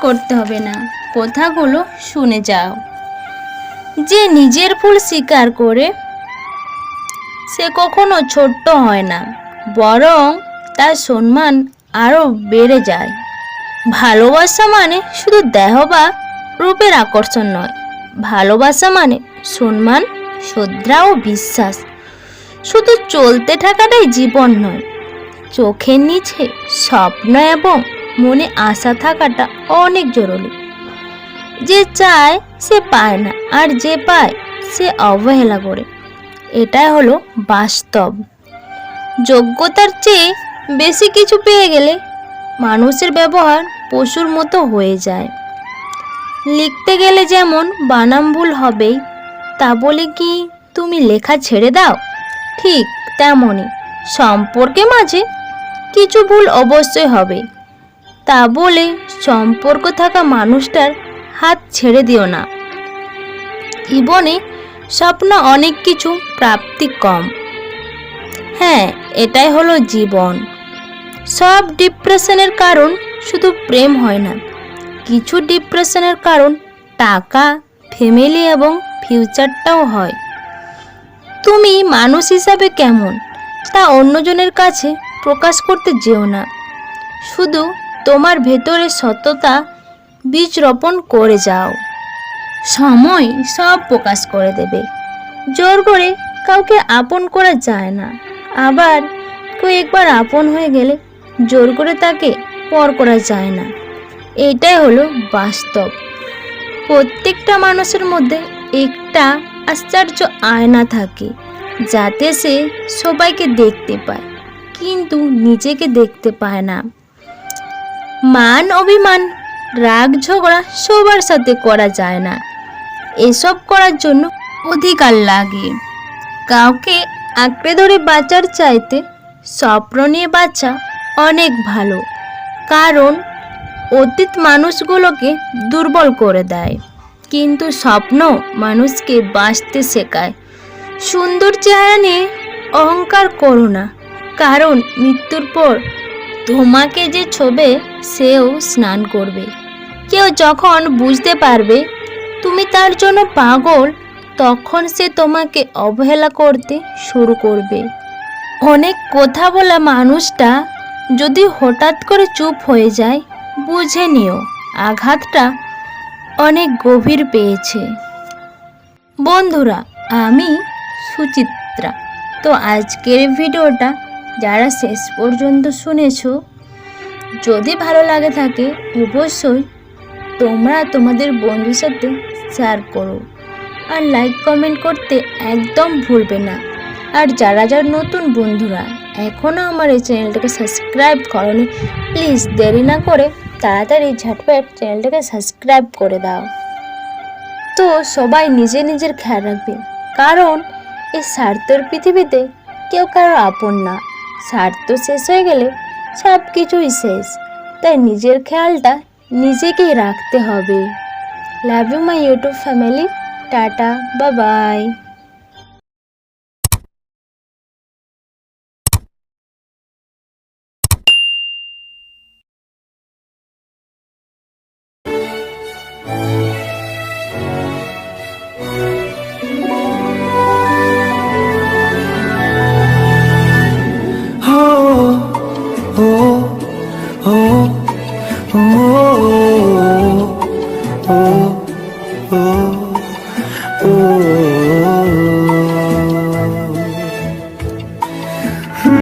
করতে হবে না। কথাগুলো শুনে যাও। যে নিজের ভুল স্বীকার করে, সে কখনো ছোট্ট হয় না, বরং তার সম্মান আরও বেড়ে যায়। ভালোবাসা মানে শুধু দেহ বা রূপের আকর্ষণ নয়। ভালোবাসা মানে সম্মান, শ্রদ্ধা ও বিশ্বাস। শুধু চলতে থাকাটাই জীবন নয়, চোখের নিচে স্বপ্ন এবং মনে আশা থাকাটা অনেক জরুরি। যে চায়, সে পায় না, আর যে পায়, সে অবহেলা করে। এটাই হলো বাস্তব। যোগ্যতার চেয়ে বেশি কিছু পেয়ে গেলে মানুষের ব্যবহার পশুর মতো হয়ে যায়। লিখতে গেলে যেমন বানাম ভুল হবেই, তা বলে কি তুমি লেখা ছেড়ে দাও? ঠিক তেমনই। সম্পর্কে মাঝে কিছু ভুল অবশ্যই হবে। তা বলে সম্পর্ক থাকা মানুষটার হাত ছেড়ে দিও না। জীবনে স্বপ্ন অনেক কিছু, প্রাপ্তি কম। হ্যাঁ এটাই হলো জীবন। সব ডিপ্রেশনের কারণ শুধু প্রেম হয় না। কিছু ডিপ্রেশনের কারণ টাকা, ফ্যামিলি এবং ফিউচারটাও হয়। তুমি মানুষ হিসাবে কেমন, তা অন্যজনের কাছে প্রকাশ করতে যেও না। শুধু তোমার ভেতরে সততা বীজ রোপণ করে যাও। সময় সব প্রকাশ করে দেবে। জোর করে কাউকে আপন করা যায় না। আবার কেউ একবার আপন হয়ে গেলে জোর করে তাকে পর করা যায় না। এটাই হলো বাস্তব। প্রত্যেকটা মানুষের মধ্যে একটা আশ্চর্য আয়না থাকে, যাতে সে সবাইকে দেখতে পায়, কিন্তু নিজেকে দেখতে পায় না। মান অভিমান, রাগ, ঝগড়া সবার সাথে করা যায় না। এসব করার জন্য অধিকার লাগে। কাউকে আঁকড়ে ধরে বাঁচার চাইতে স্বপ্ন নিয়ে বাঁচা অনেক ভালো, কারণ অতীত মানুষগুলোকে দুর্বল করে দেয়। কিন্তু স্বপ্ন মানুষকে বাঁচতে শেখায়। সুন্দর চেহারা নিয়ে অহংকার করো না, কারণ মৃত্যুর পর তোমাকে যে ছবে, সেও স্নান করবে। কেউ যখন বুঝতে পারবে তুমি তার জন্য পাগল, তখন সে তোমাকে অবহেলা করতে শুরু করবে। অনেক কথা বলা মানুষটা যদি হঠাৎ করে চুপ হয়ে যায়, বুঝে নিও, আঘাতটা অনেক গভীর পেয়েছে। বন্ধুরা, আমি সুচিত্রা। তো আজকের ভিডিওটা যারা শেষ পর্যন্ত শুনেছো, যদি ভালো লাগে থাকে, অবশ্যই তোমরা তোমাদের বন্ধুর সাথে শেয়ার করো। আর লাইক কমেন্ট করতে একদম ভুলবে না। আর যারা যারা নতুন বন্ধুরা এখনও আমার এই চ্যানেলটাকে সাবস্ক্রাইব করনি প্লিজ দেরি না করে তাড়াতাড়ি ঝটপট চ্যানেলটাকে সাবস্ক্রাইব করে দাও। তো সবাই নিজে নিজের খেয়াল রাখবে, কারণ এই স্বার্থের পৃথিবীতে কেউ কারও আপন না। স্বার্থ শেষ হয়ে গেলে সব কিছুই শেষ। তাই নিজের খেয়ালটা নিজেকেই রাখতে হবে। Love you my YouTube family tata বা বাই oh, oh. oh.